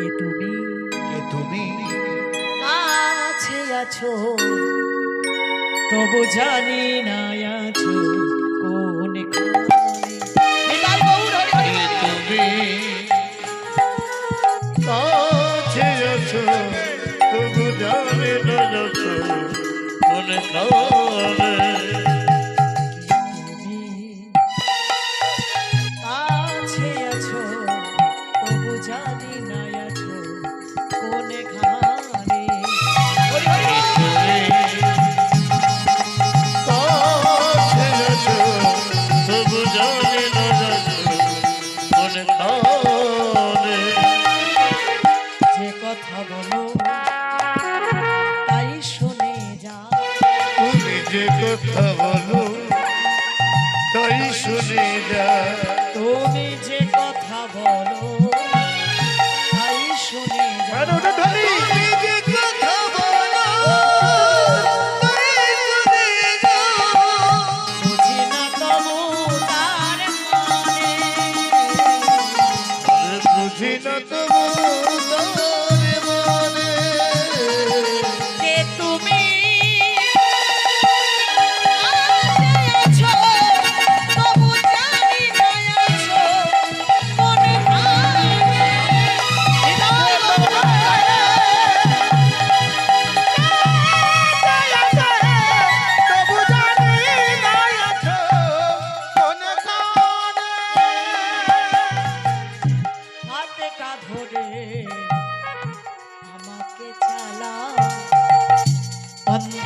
কে তুমি? কে তুমি? কাছে আছো। তবু জানি না আছো কোন তুমি? কাছে আছো। তবু জানে না মনে কানে যে কথা বলো তাই শুনে যা। তুমি যে কথা বলো তাই শুনে যা। কথা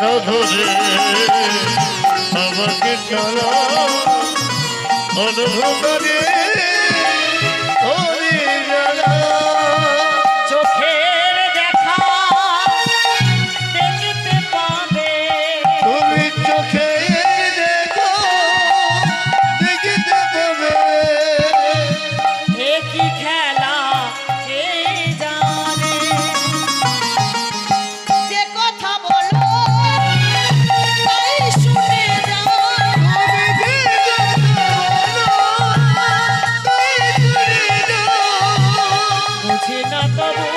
হাত ধরে আমাকে চলা অন্ধকারে